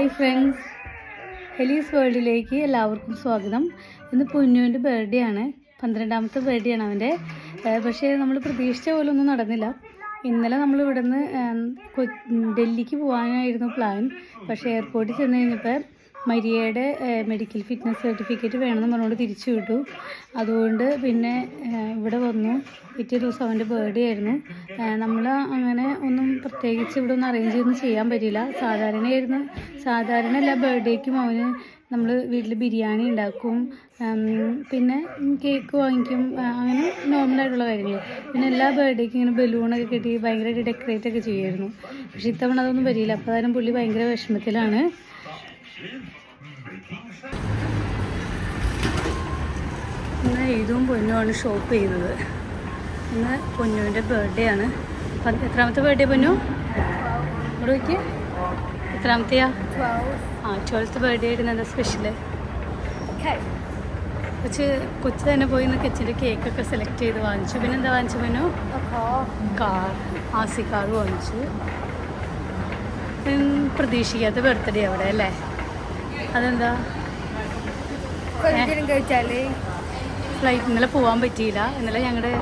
Hi friends. ഹെലീസ് വേൾഡിലേക്ക് എല്ലാവർക്കും സ്വാഗതം. ഇന്ന് പൊന്നുവിന്റെ ബർത്ത്ഡേ ആണ്. പന്ത്രണ്ടാമത്തെ ബർത്ത്ഡേ ആണ് അവന്റെ പക്ഷേ നമ്മൾ പ്രതീക്ഷിച്ച പോലെ ഒന്നും നടന്നില്ല. ഇന്നലെ നമ്മൾ ഇവിടുന്ന് ഡൽഹിക്ക് പോകാനായിരുന്നു പ്ലാൻ പക്ഷേ എയർപോർട്ടിൽ ചെന്ന് കഴിഞ്ഞപ്പോൾ മരിയയുടെ മെഡിക്കൽ ഫിറ്റ്നസ് സർട്ടിഫിക്കറ്റ് വേണമെന്ന് പറഞ്ഞുകൊണ്ട് തിരിച്ചു വിട്ടു. അതുകൊണ്ട് പിന്നെ ഇവിടെ വന്നു. പിറ്റേ ദിവസം അവന്റെ ബർത്ത്ഡേ ആയിരുന്നു. നമ്മൾ അങ്ങനെ ഒന്നും പ്രത്യേകിച്ച് ഇവിടെ ഒന്നും അറേഞ്ച് ചെയ്യൊന്നും ചെയ്യാൻ പറ്റില്ല സാധാരണയായിരുന്നു. സാധാരണ എല്ലാ ബർത്ത്ഡേക്കും അവന് നമ്മൾ വീട്ടിൽ ബിരിയാണി ഉണ്ടാക്കും. പിന്നെ കേക്ക് വാങ്ങിക്കും. അങ്ങനെ നോർമലായിട്ടുള്ള കാര്യങ്ങൾ. പിന്നെ എല്ലാ ബർത്ത്ഡേക്കും ഇങ്ങനെ ബലൂണൊക്കെ കെട്ടി ഭയങ്കരമായിട്ട് ഡെക്കറേറ്റ് ഒക്കെ ചെയ്യുമായിരുന്നു. പക്ഷേ ഇത്തവണ അതൊന്നും പറ്റിയില്ല. അപ്പോൾ അതാരും പുള്ളി ഭയങ്കര വിഷമത്തിലാണ്. ഇന്ന് ഇതും പൊന്നുമാണ് ഷോപ്പ് ചെയ്തത്. ഇന്ന് പൊന്നുവിന്റെ ബർത്ത്ഡേ ആണ്. എത്രാമത്തെ ബർത്ത്ഡേ പൊന്നു? ഇവിടെ വയ്ക്ക് എത്രാമത്തെയാ? ആ ട്വൽത്ത് ബർത്ത്ഡേ ആയിരുന്നു എന്താ സ്പെഷ്യൽ കൊച്ച് കൊച്ചു തന്നെ പോയി നിന്ന് കിച്ചിന്റെ കേക്കൊക്കെ സെലക്ട് ചെയ്ത് വാങ്ങിച്ചു. പിന്നെ എന്താ വാങ്ങിച്ചു പൊന്നു? കാർ ആസി കാർ വാങ്ങിച്ചു. പ്രതീക്ഷിക്കാത്ത ബർത്ത്ഡേ അവിടെ അല്ലേ? അതെന്താ? കഴിച്ചാലേ? ഫ്ലൈറ്റ് ഇന്നലെ പോകാൻ പറ്റിയില്ല. ഇന്നലെ ഞങ്ങളുടെ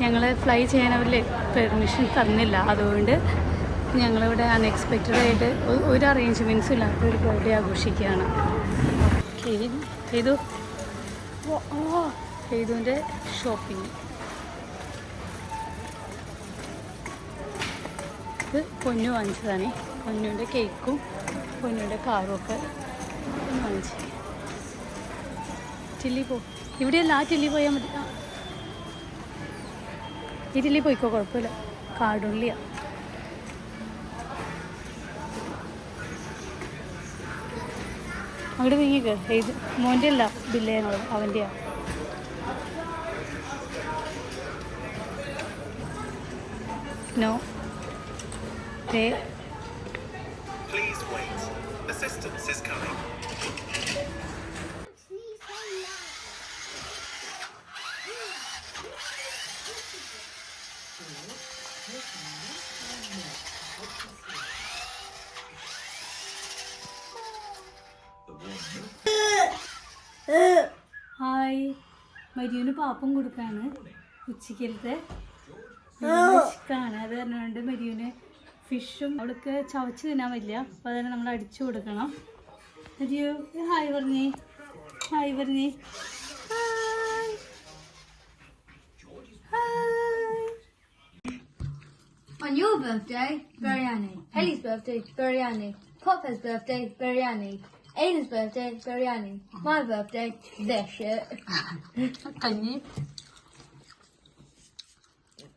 ഞങ്ങൾ ഫ്ലൈ ചെയ്യാൻ അവർ പെർമിഷൻ തന്നില്ല. അതുകൊണ്ട് ഞങ്ങളിവിടെ അൺഎക്സ്പെക്റ്റഡ് ആയിട്ട് ഒ- ഒരു അറേഞ്ച്മെന്റ്സും ഇല്ലാത്ത ഒരു ബർത്ത്ഡേ ആഘോഷിക്കുകയാണ്. ചെയ്തു ചെയ്തുവിന്റെ ഷോപ്പിംഗ് ഇത് പൊന്നു വാങ്ങിച്ചതാണ്. പൊന്നുവിന്റെ കേക്കും പൊന്നുവിന്റെ കാറും ഒക്കെ വാങ്ങിച്ചു ചില്ലി പോ. ഇവിടെയല്ല ആ ചില്ലി പോയാൽ മതി. ഈ ചില്ലി പോയിക്കോ കുഴപ്പമില്ല. കാടുള്ളിയാ. അങ്ങോട്ട് നീങ്ങിക്ക് ഇത് മോന്റെ അല്ല ബില്ലേനുള്ളത് അവന്റെയാ. നോ. ഏ Please wait. Assistance is coming. Hi. Marian പാപ്പം കൊടുക്കാണ്. ഉച്ചക്കലത്തെ ചിക്കാണ് അത് പറഞ്ഞുകൊണ്ട് മരിയന് ഫിഷും അവൾക്ക് ചവച്ച് തിന്നാൻ പറ്റില്ല. അപ്പോൾ അതിനെ നമ്മൾ അടിച്ചു കൊടുക്കണം. മരിയു ഹായ് പറഞ്ഞേ. ഹായ് പറഞ്ഞേ hi hi On your birthday, biryani. Ellie's birthday, biryani. Popper's birthday, biryani. Aiden's birthday, biryani. My birthday, this shit. കഞ്ഞി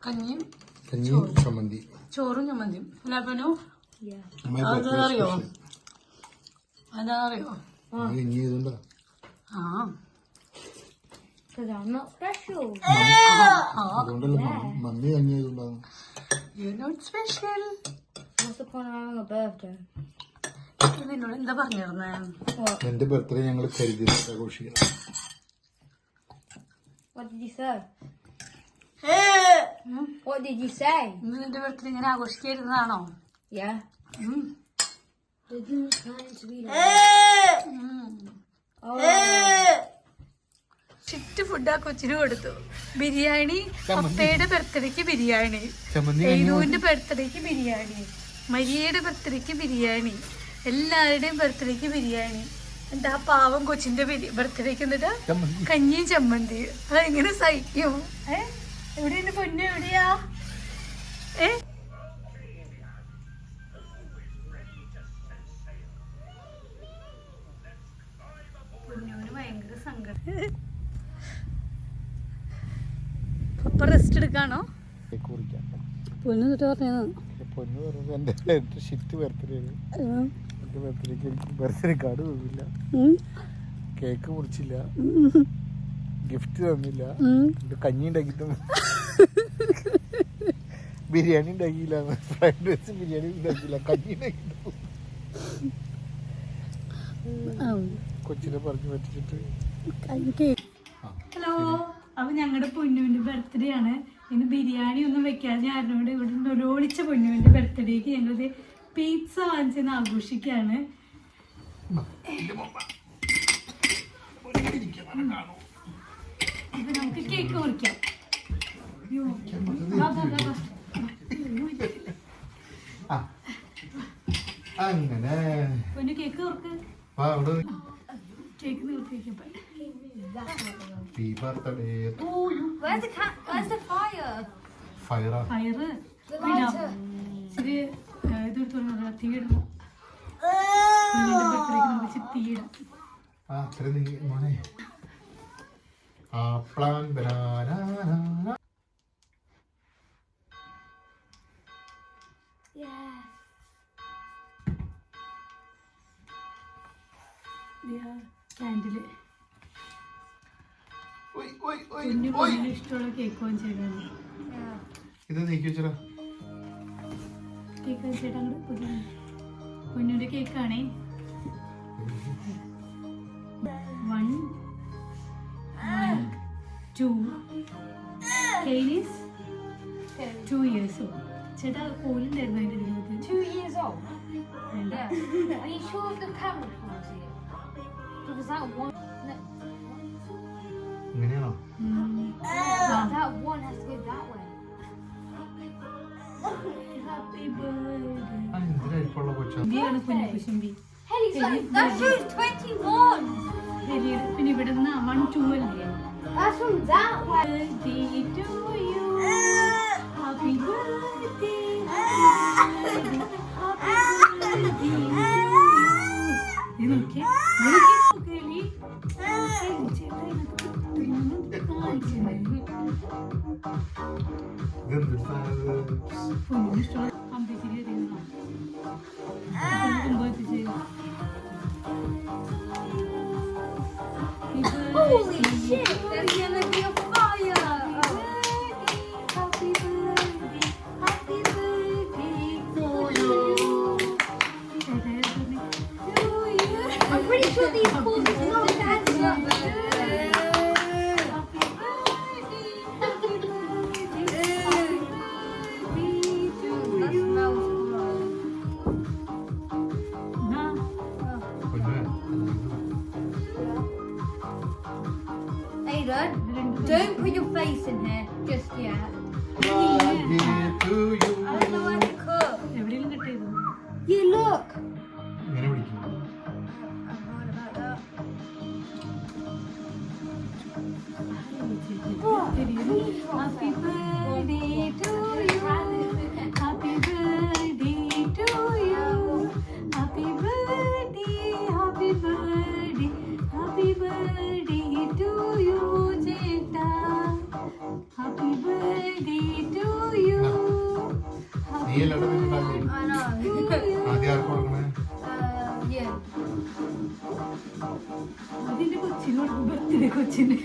കഞ്ഞിയും കഞ്ഞിയും ചമ്മന്തി ചോറും ചമ്മന്തിയും ലെബനു Yeah. My അതെന്താ birthday അറിയോ special. അതാ അറിയോ അത് കഞ്ഞി ചെയ്തുകൊണ്ടാ ആ Because I'm not special. അതുകൊണ്ടല്ല മമ്മി- കഞ്ഞി ചെയ്തുകൊണ്ടാണ് know not special What's the point of having a birthday? നിന്നോട് എന്താ പറഞ്ഞിരുന്നേ? എന്റെ ബർത്ത്ഡേ ഞങ്ങൾ കരുതി ആഘോഷിക്കണം What did you say? What did you say? ഇന്ന് നിന്റെ ബർത്ത്ഡേ ഇങ്ങനെ ആഘോഷിക്കായിരുന്നതാണോ Yeah. They didn't plan it to be like. Food ആ കൊച്ചിന് കൊടുത്തു. ബിരിയാണി പപ്പയുടെ ബർത്ത്ഡേക്ക് ബിരിയാണി. എയ്തുവിന്റെ ബർത്ത്ഡേക്ക് ബിരിയാണി. മരിയയുടെ ബർത്ത്ഡേക്ക് ബിരിയാണി. എല്ലാവരുടെയും ബർത്ത്ഡേക്ക് ബിരിയാണി. എന്താ പാവം കൊച്ചിന്റെ ബർത്ത്ഡേക്ക് എന്നിട്ട് കഞ്ഞിയും ചമ്മന്തി. അതെങ്ങനെ സഹിക്കും? ഏ? എവിടെയാണ് പൊന്നു? എവിടെയാ? ഏ? പൊന്നുവിന് ഭയങ്കര സങ്കടം. അപ്പൊ റെസ്റ്റ് എടുക്കാണോ? പൊന്നു എന്നിട്ട് പറഞ്ഞത്. പൊന്നു പറഞ്ഞത് എന്റെ എന്റെ ഷിഫ്റ്റ് ബർത്ത്ഡേ എന്റെ ബർത്ത്ഡേക്ക് എനിക്ക് ബർത്ത്ഡേ കാർഡ് തന്നില്ല കേക്ക് മുറിച്ചില്ല. ഗിഫ്റ്റ് തന്നില്ല. കഞ്ഞി ഉണ്ടാക്കി തന്നു. ബിരിയാണി ഉണ്ടാക്കിയില്ല. ഫ്രൈഡ് റൈസ് ബിരിയാണി ഉണ്ടാക്കിയില്ല. കഞ്ഞി ഉണ്ടാക്കി കൊച്ചിനെ പറഞ്ഞു പറ്റിച്ചിട്ട്. ഹലോ അപ്പൊ ഞങ്ങളുടെ പൊന്നുവിന്റെ ബർത്ത്ഡേ ആണ്. ഇന്ന് ബിരിയാണി ഒന്നും വെക്കാതെ ആരോട് ഇവിടെ നൊലോളിച്ച പൊന്നുവിന്റെ ബർത്ത്ഡേക്ക് ഞങ്ങളിത് പീസ വാങ്ങിച്ചെന്ന് ആഘോഷിക്കാണ്. ഇത് നമുക്ക് കേക്ക് മുറിക്കാം. അങ്ങനെ. Cake cake നിർത്തിക്കാം happy birthday Where's the cat? Where's the fire? ഫയറാ ഫയറ് lighter. ഇച്ചിരി ഏഹ്, ഇത് എടുത്തോളൂ തീയിടണം കുഞ്ഞിന്റെ ബർത്ത്ഡേക്ക് നമുക്ക് ഇച്ചിരി തീയിടാം ആ അത്ര നീ മോനെ. ആ പ്ലാൻ ബനാന ഇഷ്ടമുള്ള കേക്ക് വാങ്ങിച്ചേക്കാണ് Yeah. ഇത് നീക്കി വെച്ചടാ. കേക്ക് അങ്ങോട്ട് പുതിയ കുഞ്ഞിന്റെ കേക്കാണേ വൺ ടു കെയിനീസ് ടു ഇയേഴ്സ് ചേട്ടാ കോലുണ്ടായിരുന്നു അതിന്റെ Two years old. വേണ്ട. That one, has to go that way. കൊച്ചാ കുഞ്ഞു കുശുമ്പി that shows 21. വലിയ- പിന്നെ ഇവിടെ നിന്ന് വൺ ടു അല്ലേ That's from that way. birthday to you. Holy shit, there's gonna be a fire. Happy birthday, happy birthday to you. To you. I'm pretty sure these Don't put your face in here just yet. അതിന്റെ കൊച്ചിനോട് birthday കൊച്ചിന്.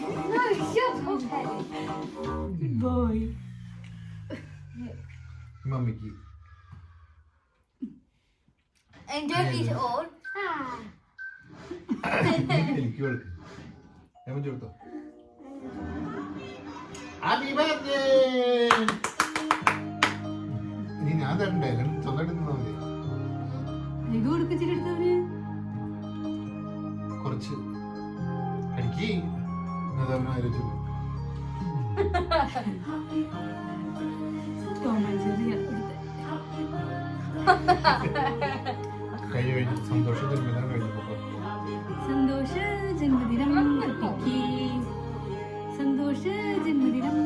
Good boy മമ്മിക്ക് eat it all. എനിക്ക് കൊടുക്ക് ഞാൻ കൊടുത്തോ happy birthday ഇനി ഞാൻ തരണ്ടേ സ്വന്തമായിട്ട് നിന്നാ മതി ഇത് കൊടുക്കിച്ചിട്ട് എടുത്തവര് കുറച്ച് എനിക്ക് സന്തോഷം ജന്മദിനം സന്തോഷ ജന്മദിനം സന്തോഷ ജന്മദിനം.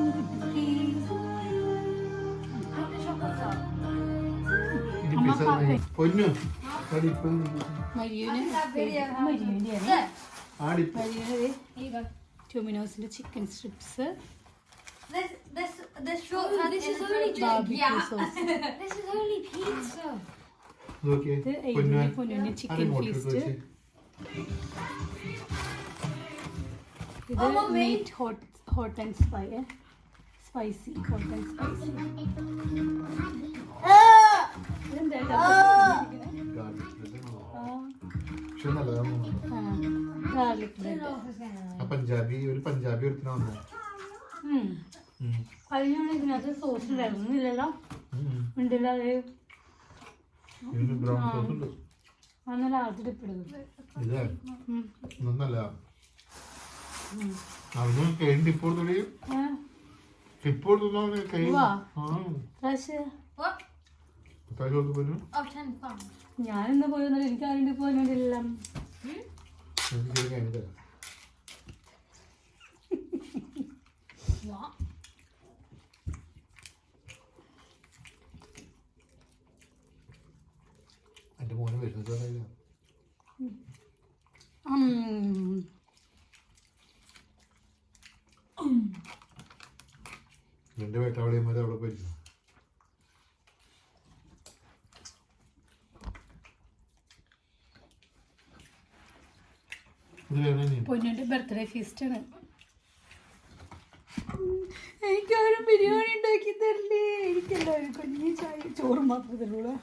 പൊന്നു. ടൊമിനോസിന്റെ ചിക്കൻ സ്ട്രിപ്സ്. പൊന്നുവിന്റെ ചിക്കൻ ഫീസ്റ്റ്. ഇത് meat hot hot and spy spicy hot and spicy പക്ഷെ ആ പഞ്ചാബി ഒരു പഞ്ചാബി ഒരുത്തിനാ വന്നേ. കഴിഞ്ഞ ഇതിനകത്ത് സോസ് ഉണ്ടല്ലോ അത്. ബ്രൗൺ സോസ് ഉണ്ട്. ആദ്യം അവന് കൈ കൊടുത്ത്. ഞാനിന്ന് പോയി എനിക്ക് ആരുടെ പോകാനില്ല? എന്റെ മോനെ വിശ്വസിച്ചില്ല എന്റെ വേട്ടാവളിയന്മാരെ അവിടെ പോയിരിക്കും ഇത് വേണേ നീ പൊന്നിന്റെ ബർത്ത്ഡേ ഫീസ്റ്റ് ആണ്. എനിക്കാരും ബിരിയാണി ഉണ്ടാക്കി തരില്ലേ? എനിക്കെല്ലാവരും കുഞ്ഞി ചായ ചോറ് മാത്രമേ തരുള്ളൂ.